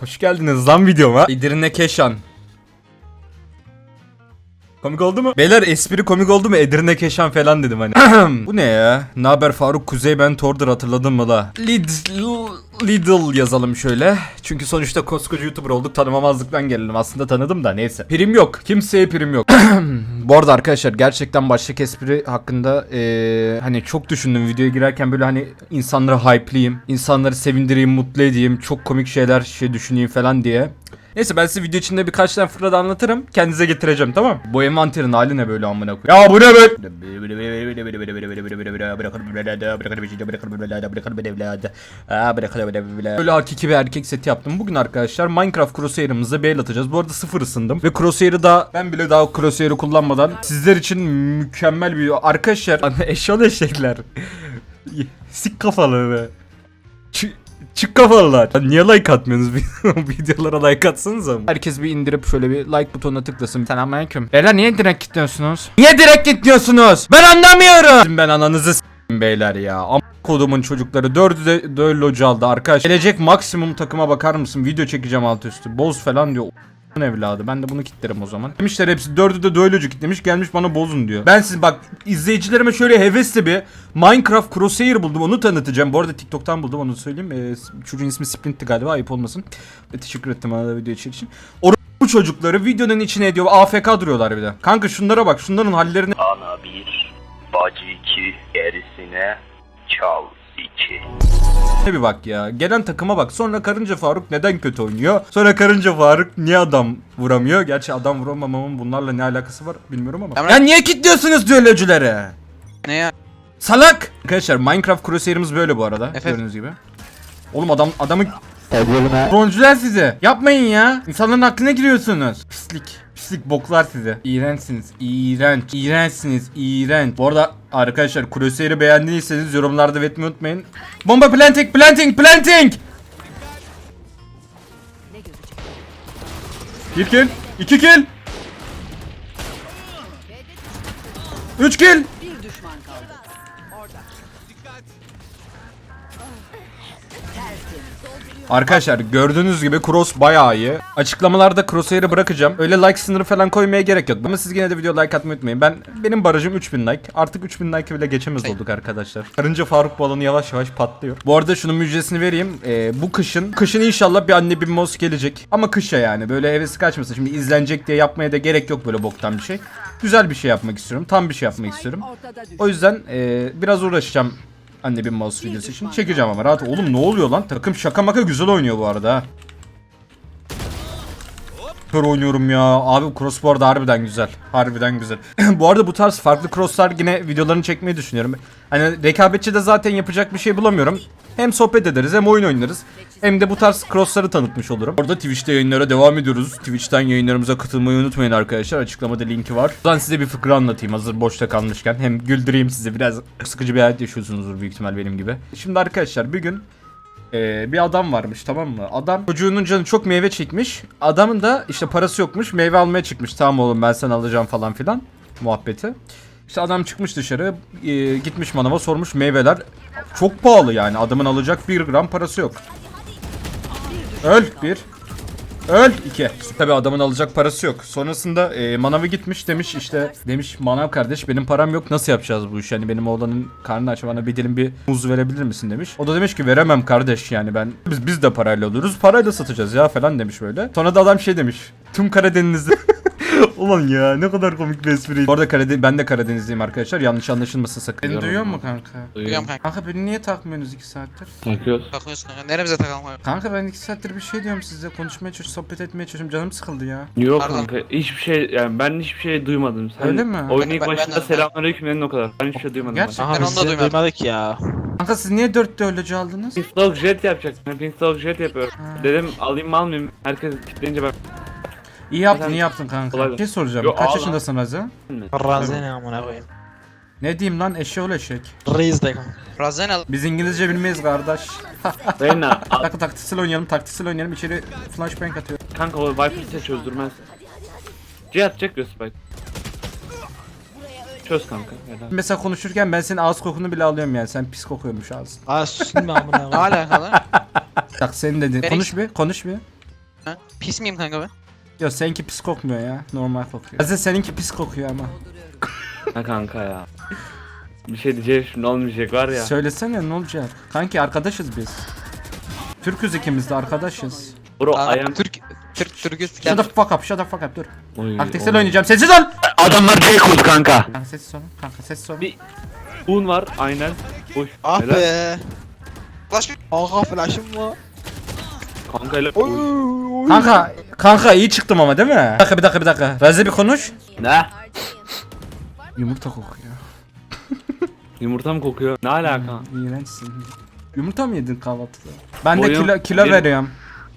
Hoş geldiniz lan videoma. İdirne Keşan. Komik oldu mu? Beyler espri komik oldu mu? Edirne Keşan falan dedim hani. Bu ne ya? Naber Faruk Kuzey ben Tordur hatırladın mı la? Lidl, Lidl yazalım şöyle. Çünkü sonuçta koskoca YouTuber olduk tanımamazlıktan gelelim. Aslında tanıdım da neyse. Prim yok. Kimseye prim yok. Bu arada arkadaşlar gerçekten başlık espri hakkında eee, hani çok düşündüm videoya girerken böyle hani insanları hype'liyim. insanları sevindireyim, mutlu edeyim. Çok komik şeyler şey düşüneyim falan diye. Neyse ben size video içinde birkaç tane fırlada anlatırım. Kendinize getireceğim tamam? Bu envanterin hali ne böyle amına koyayım? Ya bu ne böyle? Böyle hakiki bir erkek seti yaptım. Bugün arkadaşlar Minecraft Crosshair'ımızda bail atacağız. Bu arada sıfır ısındım. Ve Crosshair'ı da ben bile daha Crosshair'ı kullanmadan sizler için mükemmel bir arkadaşlar. Eşyon eşekler. Sik kafalı be. Ç- Çık kafalılar. Niye like atmıyorsunuz? Videolara like atsanız ama. Herkes bir indirip şöyle bir like butonuna tıklasın. Selamünaleyküm. Beyler niye direkt gitmiyorsunuz? Niye direkt gitmiyorsunuz? Ben anlamıyorum. Ben ananızı s**eyim beyler ya. Am kodumun çocukları. Dördü de döl loca aldı arkadaş. Gelecek maksimum takıma bakar mısın? Video çekeceğim alt üstü. Boz falan diyor. Evladı. Ben de bunu kitlerim o zaman. Demişler hepsi dördü de döylöcü kitlemiş gelmiş bana bozun diyor. Ben siz bak izleyicilerime şöyle hevesli bir Minecraft Crosshair buldum onu tanıtacağım. Bu arada TikTok'tan buldum onu söyleyeyim. Ee, çocuğun ismi Splint'ti galiba ayıp olmasın. Ve teşekkür ettim bana video için. O bu çocukları videonun içine ediyor. AFK duruyorlar bir de. Kanka şunlara bak. Şunların hallerini Ana bir, bacı iki, gerisine çal iki. bir bak ya. Gelen takıma bak. Sonra Karınca Faruk neden kötü oynuyor? Sonra Karınca Faruk niye adam vuramıyor? Gerçi adam vuramamamın bunlarla ne alakası var bilmiyorum ama. Emre- Ya niye kilitliyorsunuz düellöcülere? Ne ya? Salak! Arkadaşlar Minecraft Crosshair'ımız böyle bu arada. Efendim? Gördüğünüz gibi. Oğlum adam adamı Broncular size. Yapmayın ya. İnsanların aklına giriyorsunuz. Pislik. Pislik boklar size. İğrençsiniz. İğrenç. İğrençsiniz. İğrenç. Bu arada arkadaşlar Crusader'ı beğendiyseniz yorumlarda belirtmeyi unutmayın. Bomba planting planting planting. Bir kill. iki kill. Üç kill. Arkadaşlar gördüğünüz gibi Cross bayağı iyi. Açıklamalarda Crosshair'ı bırakacağım. Öyle like sınırı falan koymaya gerek yok. Ama siz yine de video like atmayı unutmayın. Ben benim barajım 3000 like. Artık 3000 like bile geçemez olduk arkadaşlar. Karınca Faruk balonu yavaş yavaş patlıyor. Bu arada şunun müjdesini vereyim. Ee, bu kışın kışın inşallah bir anne bir mouse gelecek. Ama kışa yani böyle hevesi kaçmasın. Şimdi izlenecek diye yapmaya da gerek yok böyle boktan bir şey. Güzel bir şey yapmak istiyorum. Tam bir şey yapmak istiyorum. O yüzden e, biraz uğraşacağım anne bir mouse videosu için. Çekeceğim ama rahat. Oğlum ne oluyor lan? Takım şaka maka güzel oynuyor bu arada. Kör oynuyorum ya. Abi cross bu arada harbiden güzel. Harbiden güzel. bu arada bu tarz farklı crosslar yine videolarını çekmeyi düşünüyorum. Hani rekabetçi de zaten yapacak bir şey bulamıyorum. Hem sohbet ederiz hem oyun oynarız. Hem de bu tarz crossları tanıtmış olurum. Orada Twitch'te yayınlara devam ediyoruz. Twitch'ten yayınlarımıza katılmayı unutmayın arkadaşlar. Açıklamada linki var. Ben size bir fıkra anlatayım hazır boşta kalmışken. Hem güldüreyim sizi biraz sıkıcı bir hayat yaşıyorsunuzdur büyük ihtimal benim gibi. Şimdi arkadaşlar bir gün ee, bir adam varmış tamam mı? Adam çocuğunun canı çok meyve çekmiş. Adamın da işte parası yokmuş. Meyve almaya çıkmış. Tamam oğlum ben sana alacağım falan filan muhabbeti. İşte adam çıkmış dışarı e, gitmiş manava sormuş meyveler çok pahalı yani adamın alacak 1 gram parası yok. Öl bir. Öl 2. Tabi adamın alacak parası yok. Sonrasında e, manava gitmiş demiş işte demiş manav kardeş benim param yok nasıl yapacağız bu işi? Yani benim oğlanın karnını aç bana bir dilim bir muz verebilir misin demiş. O da demiş ki veremem kardeş yani ben biz biz de parayla alıyoruz parayla satacağız ya falan demiş böyle. Sonra da adam şey demiş. Tüm Karadeniz'de Ulan ya ne kadar komik bir espri. Bu arada Karadeniz, ben de Karadenizliyim arkadaşlar. Yanlış anlaşılmasın sakın. Beni duyuyor mu kanka? Duyuyorum kanka. Kanka beni niye takmıyorsunuz 2 saattir? Takıyoruz. Takıyorsun kanka. Neremize takalım abi? Kanka ben 2 saattir bir şey diyorum size. Konuşmaya çalışıyorum, sohbet etmeye çalışıyorum. Canım sıkıldı ya. Yok Pardon. kanka hiçbir şey yani ben hiçbir şey duymadım. Sen Öyle mi? Oyunun ilk Ben- ben başında de- selamünaleyküm dedin o kadar. Ben hiçbir şey duymadım. Gerçekten. Ben Aha onu biz da seni duymadım. duymadık ya. Kanka siz niye 4'te öylece aldınız? Ben. Pinstalk jet yapacaktım. Ben Pinstalk jet yapıyorum. Dedim alayım mı almayayım. Herkes kitleyince ben İyi yaptın, iyi yaptın kanka. Kolay Bir şey soracağım. Yo, Kaç ağla. yaşındasın Raza? Razı ne amına koyayım. Ne diyeyim lan eşeğol eşek. Reis de kanka. Razen al. Biz İngilizce bilmeyiz kardeş. Reyna al- Takı taktiksel oynayalım, taktiksel oynayalım. İçeri flashbang atıyor. kanka o Viper'ı sen çözdürmez. C atacak göz spike. Çöz kanka. helal. Mesela konuşurken ben senin ağız kokunu bile alıyorum yani. Sen pis kokuyormuş ağzın. Aa susun be amına Ne koyayım. alakalı? Bak senin dedin. Konuş bir, konuş bir. Ha? Pis miyim kanka ben? Yok seninki pis kokmuyor ya. Normal kokuyor. Aziz seninki pis kokuyor ama. Ha kanka ya. Bir şey diyeceğim şimdi olmayacak var ya. Söylesene ne olacak? Kanki arkadaşız biz. Türküz ikimiz de arkadaşız. Bro Aa, ayağım. Türk Türk Türk'üz. Shut the fuck up, shut the fuck up dur. Oy, Taktiksel oy. oynayacağım. Sessiz ol. Adamlar J kanka. Kanka sessiz ol. Kanka sessiz ol. Bir un var aynen. Boş. Ah Helal. be. Flash. Kanka flash'ım var. Kanka helal. Kanka, kanka iyi çıktım ama değil mi? Bir dakika bir dakika bir dakika. Razi bir konuş. Ne? Yumurta kokuyor. Yumurta mı kokuyor? Ne alaka? İğrençsin. Yumurta mı yedin kahvaltıda? Ben de Boyum kilo, kilo bir- veriyorum.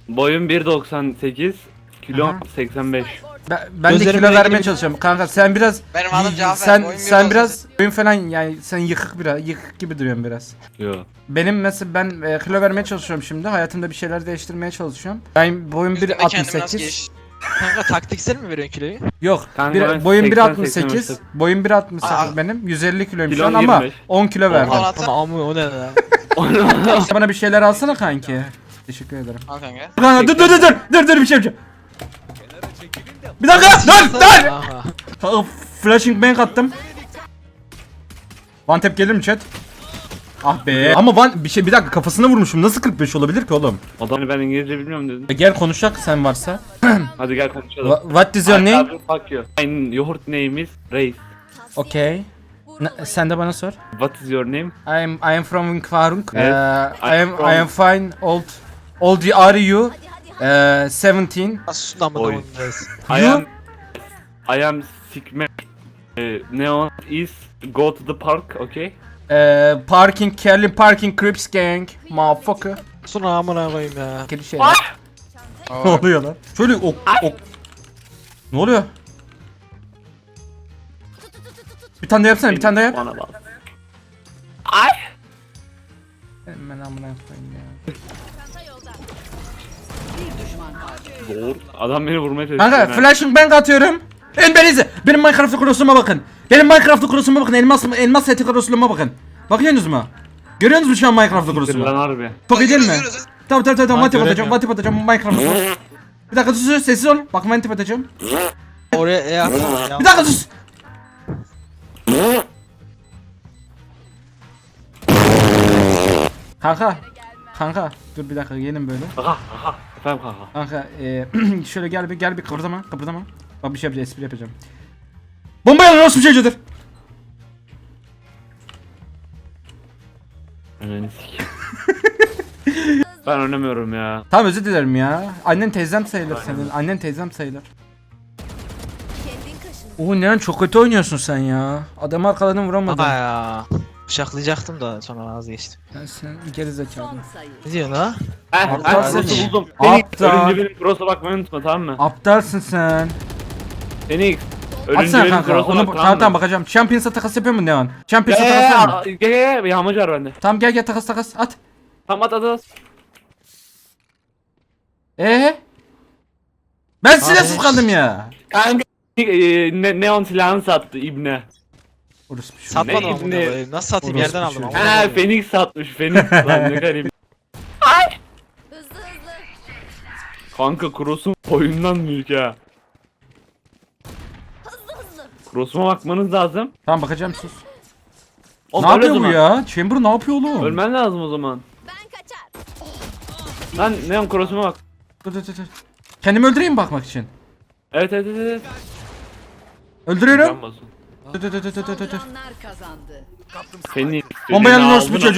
Boyum 1.98. Kilom Aha. 85. Ben, ben de Gözlerime kilo vermeye çalışıyorum. Kanka sen biraz Benim adım Cafer. sen boyum sen bir biraz boyun falan yani sen yıkık biraz yıkık gibi duruyorsun biraz. Yo. Benim mesela ben e, kilo vermeye çalışıyorum şimdi. Hayatımda bir şeyler değiştirmeye çalışıyorum. Ben boyum Üstüme kendimi nasıl 1.68. geç? Kanka taktiksel mi veriyorsun kiloyu? Yok. Kanka bir, ben boyum 80, 1.68. 85. Boyum 1.68 Aa. benim. 150 kiloyum şu Kilon an ama 25. 10 kilo verdim. Oha. Bana amı o ne lan? Bana bir şeyler alsana kanki. Teşekkür ederim. Al kanka. Kanka dur dur dur dur dur dur bir şey yapacağım. Bir dakika dur dur. Flashing bang attım. One tap gelir mi chat? Ah be. Ama one, bir şey bir dakika kafasına vurmuşum. Nasıl 45 olabilir ki oğlum? Adam ben İngilizce bilmiyorum dedi. E, Gel konuşacak sen varsa. Hadi gel konuşalım. Wha- What is your name? Abi, Fuck you. My your name is Reis. Okay. Ne- sen de bana sor. What is your name? I am I am from Winkwarung. Yes, Uh, I am I am fine. Old old are you? Uh, 17. Sus lan bu Oy. I am I am Sigma. Uh, Neon is go to the park, okay? Uh, parking Kelly parking Crips gang. Motherfucker. Sus lan amına koyayım ya. Kelly şey. ne oluyor lan? Şöyle ok ok. Ne oluyor? Bir tane de yapsana, bir tane de yap. Bana bak. Hemen amına koyayım ya. Doğru. Adam beni vurmaya çalışıyor. Kanka yani. flashing bang atıyorum. En benizi. Benim Minecraft'ta cross'uma bakın. Benim Minecraft'ta cross'uma bakın. Elmas elmas seti cross'uma bakın. Bakıyorsunuz mu? Görüyorsunuz mu şu an Minecraft'ta Siktir lan cross'umu? harbi. İyi değil mi? Tamam tamam tamam. Ben Matip atacağım. Matip atacağım Minecraft'ta. Bir dakika sus sus sessiz ol. Bak matip atacağım. Oraya e. Bir dakika sus. Kanka. Kanka. Dur bir dakika gelin böyle. Aha aha. Efendim kanka. Kanka e, şöyle gel bir gel bir kıpırdama kıpırdama. Bak bir şey yapacağım espri yapacağım. Bomba yalan nasıl bir? Ananı sikeyim. ben oynamıyorum ya. Tamam özür dilerim ya. Annen teyzem sayılır senin. Annen teyzem sayılır. Oo ne çok kötü oynuyorsun sen ya. Adamı arkadan vuramadın. Ama ya. Bıçaklayacaktım da sonra vazgeçtim. Ya sen geri zekalı. Ne diyorsun ha? Heh, Aptal heh, seni. cross'u buldum. Aptal. Phoenix, ölünce benim cross'a bakmayı unutma tamam mı? Aptalsın sen. Ölünce Atsana benim kanka. Onu bak tamam tamam bakacağım. Champions'a takas yapıyor mu Neon? Champions'a gel takas yapıyor mu? gel gel gel bir yağmacı var bende. Tamam gel gel takas takas at. Tamam at at at. Ee? Ben silahsız kaldım ya. Kanka e, ne, neon silahını sattı ibne. Orası bir şey. Satmadım Ne amına ibne? Nasıl satayım Orospu yerden aldım çocuğu. amına Ha. Phoenix satmış Phoenix lan ne garip. Hızlı hızlı. Kanka cross'um boyundan büyük ha. Hızlı hızlı. Cross'uma bakmanız lazım. Tamam bakacağım sus. Oğlum ne yapıyor bu zaman. ya? Chamber ne yapıyor oğlum? Ölmen lazım o zaman. Ben kaçar. Lan neon cross'uma bak. Dur dur dur. dur. Kendimi öldüreyim mi bakmak için? Evet evet evet. evet. Öldürüyorum. Can basın. Dur dur dur dur dur dur. Saldıranlar kazandı. Phoenix. Bomba dediğini yanılıyorsun bu aldın çocuğu.